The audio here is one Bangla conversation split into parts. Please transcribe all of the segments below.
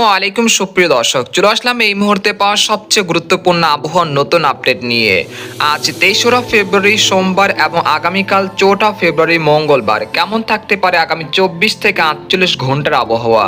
আসসালামু আলাইকুম, সুপ্রিয় দর্শক। চলে আসলাম এই মুহূর্তে পাওয়া সবচেয়ে গুরুত্বপূর্ণ আবহাওয়ার নতুন আপডেট নিয়ে। আজ তেসরা ফেব্রুয়ারি সোমবার এবং আগামীকাল চৌঠা ফেব্রুয়ারি মঙ্গলবার। কেমন থাকতে পারে আগামী চব্বিশ থেকে আটচল্লিশ ঘণ্টার আবহাওয়া?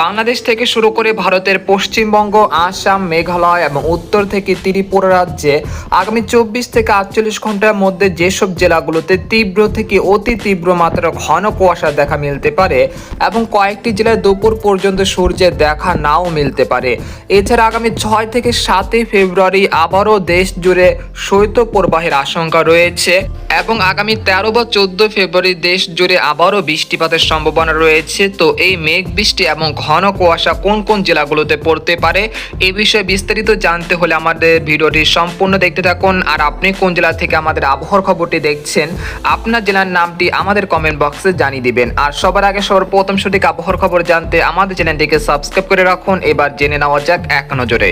বাংলাদেশ থেকে শুরু করে ভারতের পশ্চিমবঙ্গ, আসাম, মেঘালয় এবং উত্তর থেকে ত্রিপুরা রাজ্যে আগামী চব্বিশ থেকে আটচল্লিশ ঘণ্টার মধ্যে যেসব জেলাগুলোতে তীব্র থেকে অতি তীব্র মাত্রার ঘন কুয়াশা দেখা মিলতে পারে এবং কয়েকটি জেলায় দুপুর পর্যন্ত সূর্যের দেখা নাও মিলতে পারে। এছাড়া আগামী ছয় থেকে সাতই ফেব্রুয়ারি আবারও দেশ জুড়ে শৈত্য প্রবাহের আশঙ্কা রয়েছে এবং আগামী তেরো বা চোদ্দ ফেব্রুয়ারি দেশ জুড়ে আবারও বৃষ্টিপাতের সম্ভাবনা রয়েছে। তো এই মেঘ বৃষ্টি এবং ঘন কুয়াশা কোন কোন জেলাগুলোতে পড়তে পারে এই বিষয়ে বিস্তারিত জানতে হলে আমাদের ভিডিওটি সম্পূর্ণ দেখতে থাকুন। আর আপনি কোন জেলা থেকে আমাদের আবহাওয়ার খবরটি দেখছেন, আপনার জেলার নামটি আমাদের কমেন্ট বক্সে জানিয়ে দিবেন। আর সবার আগে সর্বপ্রথম সঠিক আবহাওয়ার খবর জানতে আমাদের চ্যানেলটিকে সাবস্ক্রাইব করে রাখুন এবার জেনে নেওয়া যাক এক নজরে।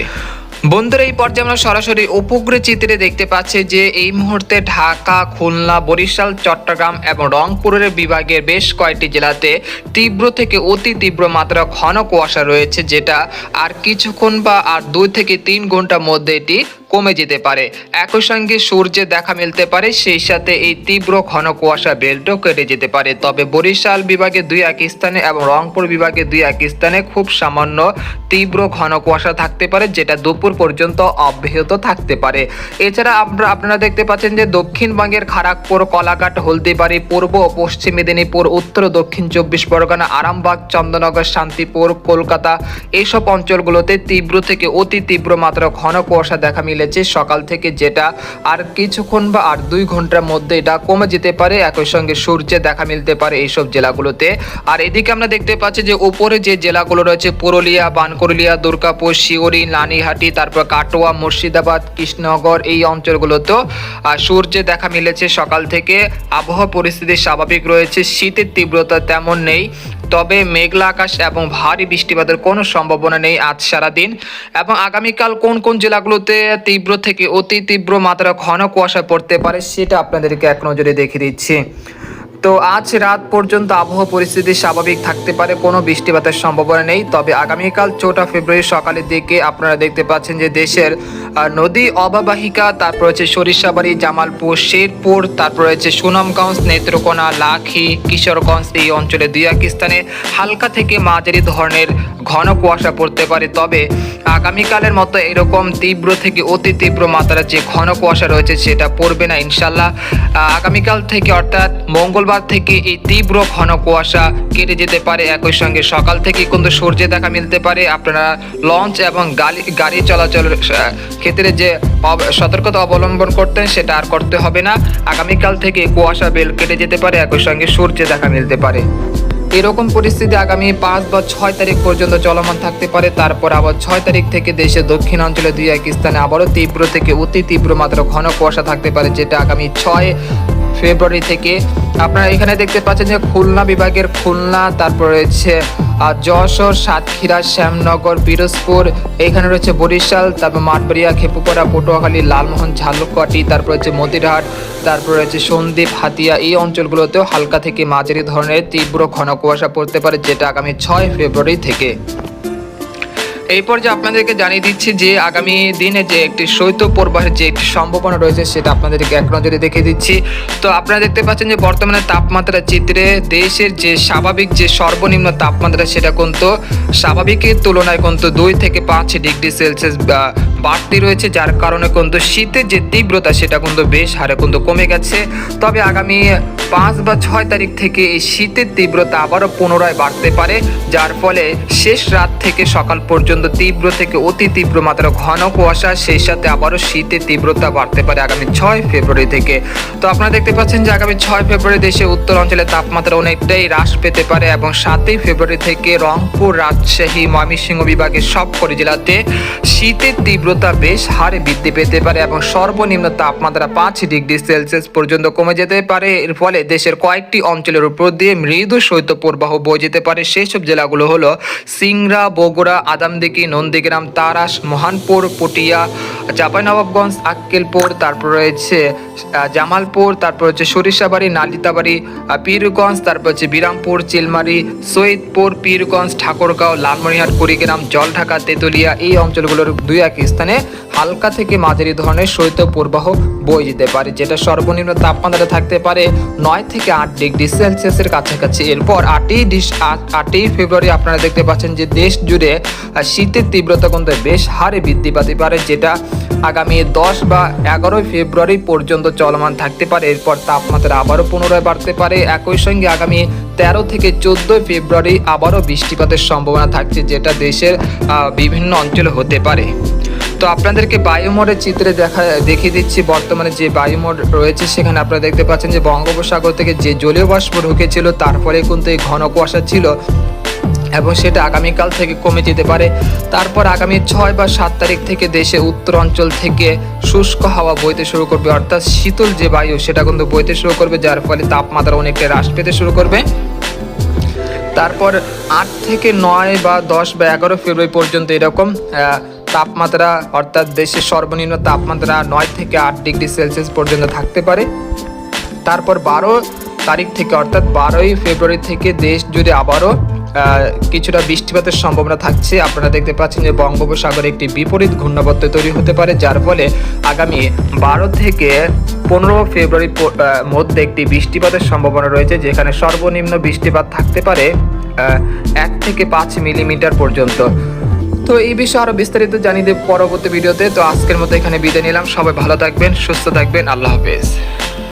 বন্ধুরা, এই পর্যায়ে আমরা সরাসরি উপগ্রহ চিত্রে দেখতে পাচ্ছি যে এই মুহূর্তে ঢাকা, খুলনা, বরিশাল, চট্টগ্রাম এবং রংপুরের বিভাগের বেশ কয়েকটি জেলাতে তীব্র থেকে অতি তীব্র মাত্রা ঘন কুয়াশা রয়েছে, যেটা আর কিছুক্ষণ বা আর দুই থেকে তিন ঘণ্টার মধ্যে এটি কমে যেতে পারে। একই সঙ্গে সূর্যের দেখা মিলতে পারে, সেই সাথে এই তীব্র ঘন কুয়াশা বেল্টও কেটে যেতে পারে। তবে বরিশাল বিভাগে দুই এক স্থানে এবং রংপুর বিভাগে দুই এক স্থানে খুব সামান্য তীব্র ঘন কুয়াশা থাকতে পারে, যেটা দুপুর পর্যন্ত অব্যাহত থাকতে পারে। এছাড়া আমরা, আপনারা দেখতে পাচ্ছেন যে দক্ষিণবঙ্গের খড়গপুর কলাঘাট, হলদিবাড়ি, পূর্ব ও পশ্চিম মেদিনীপুর, উত্তর ও দক্ষিণ চব্বিশ পরগনা, আরামবাগ, চন্দ্রনগর, শান্তিপুর, কলকাতা এইসব অঞ্চলগুলোতে তীব্র থেকে অতি তীব্র মাত্রা ঘন কুয়াশা দেখা মিলেছে সকাল থেকে যেটা আর কিছুক্ষণ বা আর দুই ঘণ্টার মধ্যে এটা কমে যেতে পারে। একই সঙ্গে সূর্যে দেখা মিলতে পারে এইসব জেলাগুলোতে। আর এদিকে আমরা দেখতে পাচ্ছি যে উপরে যে জেলাগুলো রয়েছে, পুরুলিয়া বানকুরলিয়া দুর্গাপুর, শিউরি নানিহাটি তারপর কাটোয়া, মুর্শিদাবাদ, কৃষ্ণনগর, এই অঞ্চলগুলোতেও সূর্যে দেখা মিলেছে সকাল থেকে। আবহাওয়া পরিস্থিতি স্বাভাবিক রয়েছে, শীতের তীব্রতা তেমন নেই, তবে মেঘলা আকাশ এবং ভারী বৃষ্টিপাতের কোনো সম্ভাবনা নেই আজ সারাদিন। এবং আগামীকাল কোন কোন জেলাগুলোতে তীব্র থেকে অতি তীব্র মাত্রা ঘন কুয়াশা পড়তে পারে, সেটা আপনাদেরকে এক নজরে দেখিয়ে দিচ্ছি। তো আজ রাত পর্যন্ত আবহাওয়া পরিস্থিতি স্বাভাবিক থাকতে পারে, কোনো বৃষ্টিপাতের সম্ভাবনা নেই। তবে আগামীকাল চৌঠা ফেব্রুয়ারি সকালের দিকে আপনারা দেখতে পাচ্ছেন যে দেশের নদী অববাহিকা, তারপর হচ্ছে সরিষাবাড়ি, জামালপুর, শেরপুর, তারপর হচ্ছে সুনামগঞ্জ, নেত্রকোনা, লাখি, কিশোরগঞ্জ, এই অঞ্চলে দুই এক স্থানে হালকা থেকে মাঝারি ধরনের ঘন কুয়াশা পড়তে পারে, তবে আগামীকালের মতো এরকম তীব্র থেকে অতি তীব্র মাত্রার যে ঘন কুয়াশা রয়েছে সেটা পড়বে না ইনশাল্লাহ। আগামীকাল থেকে অর্থাৎ মঙ্গলবার থেকে এই তীব্র ঘন কুয়াশা কেটে যেতে পারে একই সঙ্গে। সকাল থেকে কিন্তু সূর্যে দেখা মিলতে পারে। আপনারা লঞ্চ এবং গাড়ি গাড়ি চলাচলের ক্ষেত্রে যে সতর্কতা অবলম্বন করতেন সেটা আর করতে হবে না। আগামীকাল থেকে কুয়াশা বেল কেটে যেতে পারে, একই সঙ্গে সূর্যে দেখা মিলতে পারে। এরকম পরিস্থিতি আগামী পাঁচ বা ছয় তারিখ পর্যন্ত চলমান থাকতে পারে। তারপর আবার ছয় তারিখ থেকে দেশের দক্ষিণাঞ্চলে দুই এক স্থানে আবারও তীব্র থেকে অতি তীব্র মাত্র ঘন কুয়াশা থাকতে পারে, যেটা আগামী ছয় ফেব্রুয়ারি থেকে। আপনারা এখানে দেখতে পাচ্ছেন যে খুলনা বিভাগের খুলনা, তারপর রয়েছে যশোর, সাতক্ষীরা, শ্যামনগর, পিরোজপুর, এখানে রয়েছে বরিশাল, তারপর মাঠবাড়িয়া, খেপুপাড়া, পটুয়াখালী, লালমোহন ঝালুকাটি তারপর হচ্ছে মতিরহাট, তারপর রয়েছে সন্দ্বীপ, হাতিয়া, এই অঞ্চলগুলোতেও হালকা থেকে মাঝারি ধরনের তীব্র ঘন কুয়াশা পড়তে পারে, যেটা আগামী ছয় ফেব্রুয়ারি থেকে। এই পর্যায়ে আপনাদেরকে জানিয়ে দিচ্ছি যে আগামী দিনে যে একটি শৈত্য প্রবাহের যে একটি সম্ভাবনা রয়েছে, সেটা আপনাদেরকে এক নজরে দেখে দিচ্ছি। তো আপনারা দেখতে পাচ্ছেন যে বর্তমানে তাপমাত্রা চিত্রে দেশের যে স্বাভাবিক যে সর্বনিম্ন তাপমাত্রা, সেটা কিন্তু স্বাভাবিকের তুলনায় কিন্তু দুই থেকে পাঁচ ডিগ্রি সেলসিয়াস বা- বাড়তি রয়েছে, যার কারণে কিন্তু শীতের যে তীব্রতা, সেটা কিন্তু বেশ হারে কিন্তু কমে গেছে। তবে আগামী পাঁচ বা ছয় তারিখ থেকে এই শীতের তীব্রতা আবারও পুনরায় বাড়তে পারে, যার ফলে শেষ রাত থেকে সকাল পর্যন্ত তীব্র থেকে অতি তীব্র মাত্রা ঘন কুয়াশা, সেই সাথে আবারও শীতের তীব্রতা বাড়তে পারে আগামী ছয় ফেব্রুয়ারি থেকে। তো আপনারা দেখতে পাচ্ছেন যে আগামী ছয় ফেব্রুয়ারি দেশে উত্তর অঞ্চলে তাপমাত্রা অনেকটাই হ্রাস পেতে পারে এবং সাতই ফেব্রুয়ারি থেকে রংপুর, রাজশাহী, ময়মনসিংহ বিভাগের সব সবকটি জেলাতে শীতের তীব্র তীব্রতা বেশ হারে বৃদ্ধি পেতে পারে এবং সর্বনিম্ন তাপমাত্রা পাঁচ ডিগ্রি সেলসিয়াস পর্যন্ত কমে যেতে পারে। এর ফলে দেশের কয়েকটি অঞ্চলের উপর দিয়ে মৃদু শৈত্য প্রবাহ বয়ে যেতে পারে। সেসব জেলাগুলো হলো সিংরা বগুড়া, আদামদিঘি, নন্দীগ্রাম, তারাস, মহানপুর, পটিয়া চাঁপাইনবাবগঞ্জ আক্কেলপুর, তারপর রয়েছে জামালপুর, তারপর হচ্ছে সরিষাবাড়ি, নালিতাবাড়ি পীরগঞ্জ, তারপর হচ্ছে বিরামপুর, চিলমারি, সৈয়দপুর, পীরগঞ্জ, ঠাকুরগাঁও, লালমনিহাট, কুড়িগ্রাম, জলঢাকা, তেতুলিয়া, এই অঞ্চলগুলোর দুই এক স্থানে হালকা থেকে মাঝারি ধরনের শৈত্য প্রবাহ বয়ে যেতে পারে, যেটা সর্বনিম্ন তাপমাত্রা থাকতে পারে নয় থেকে আট ডিগ্রি সেলসিয়াসের কাছাকাছি। এরপর আটই ডিস আট- আটই ফেব্রুয়ারি আপনারা দেখতে পাচ্ছেন যে দেশ জুড়ে শীতের তীব্রতা কিন্তু বেশ হারে বৃদ্ধি পেতে পারে, যেটা আগামী দশ বা এগারোই ফেব্রুয়ারি পর্যন্ত চলমান থাকতে পারে। এরপর তাপমাত্রা আবারও পুনরায় বাড়তে পারে। একই সঙ্গে আগামী তেরো থেকে চোদ্দোই ফেব্রুয়ারি আবারও বৃষ্টিপাতের সম্ভাবনা থাকছে, যেটা দেশের বিভিন্ন অঞ্চলে হতে পারে। তো আপনাদেরকে বায়ুমোড়ের চিত্রে দেখা, দেখিয়ে দিচ্ছি। বর্তমানে যে বায়ুমোড় রয়েছে, সেখানে আপনারা দেখতে পাচ্ছেন যে বঙ্গোপসাগর থেকে যে জলীয় বাষ্প ঢুকেছিল তারপরে কিন্তু এই ঘন কুয়াশা ছিল। এবং সেটা আগামীকাল থেকে কমে যেতে পারে। তারপর আগামী ছয় বা সাত তারিখ থেকে দেশে উত্তর অঞ্চল থেকে শুষ্ক হাওয়া বইতে শুরু করবে। অর্থাৎ শীতল যে বায়ু, সেটা কিন্তু বইতে শুরু করবে, যার ফলে তাপমাত্রা অনেকটা হ্রাস পেতে শুরু করবে। তারপর আট থেকে নয় বা দশ বা এগারো ফেব্রুয়ারি পর্যন্ত এরকম তাপমাত্রা, অর্থাৎ দেশের সর্বনিম্ন তাপমাত্রা নয় থেকে আট ডিগ্রি সেলসিয়াস পর্যন্ত থাকতে পারে। তারপর বারো তারিখ থেকে, অর্থাৎ বারোই ফেব্রুয়ারি থেকে দেশ জুড়ে আবারও কিছুটা বৃষ্টিপাতের সম্ভাবনা থাকছে। আপনারা দেখতে পাচ্ছেন যে বঙ্গোপসাগরে একটি বিপরীত ঘূর্ণাবর্ত তৈরি হতে পারে, যার ফলে আগামী বারো থেকে পনেরো ফেব্রুয়ারি মধ্যে একটি বৃষ্টিপাতের সম্ভাবনা রয়েছে, যেখানে সর্বনিম্ন বৃষ্টিপাত থাকতে পারে এক থেকে পাঁচ মিলিমিটার পর্যন্ত। তো এই বিষয়ে আরও বিস্তারিত জানিয়ে দেব পরবর্তী ভিডিওতে। তো আজকের মতো এখানে বিদায় নিলাম। সবাই ভালো থাকবেন, সুস্থ থাকবেন। আল্লাহ হাফেজ।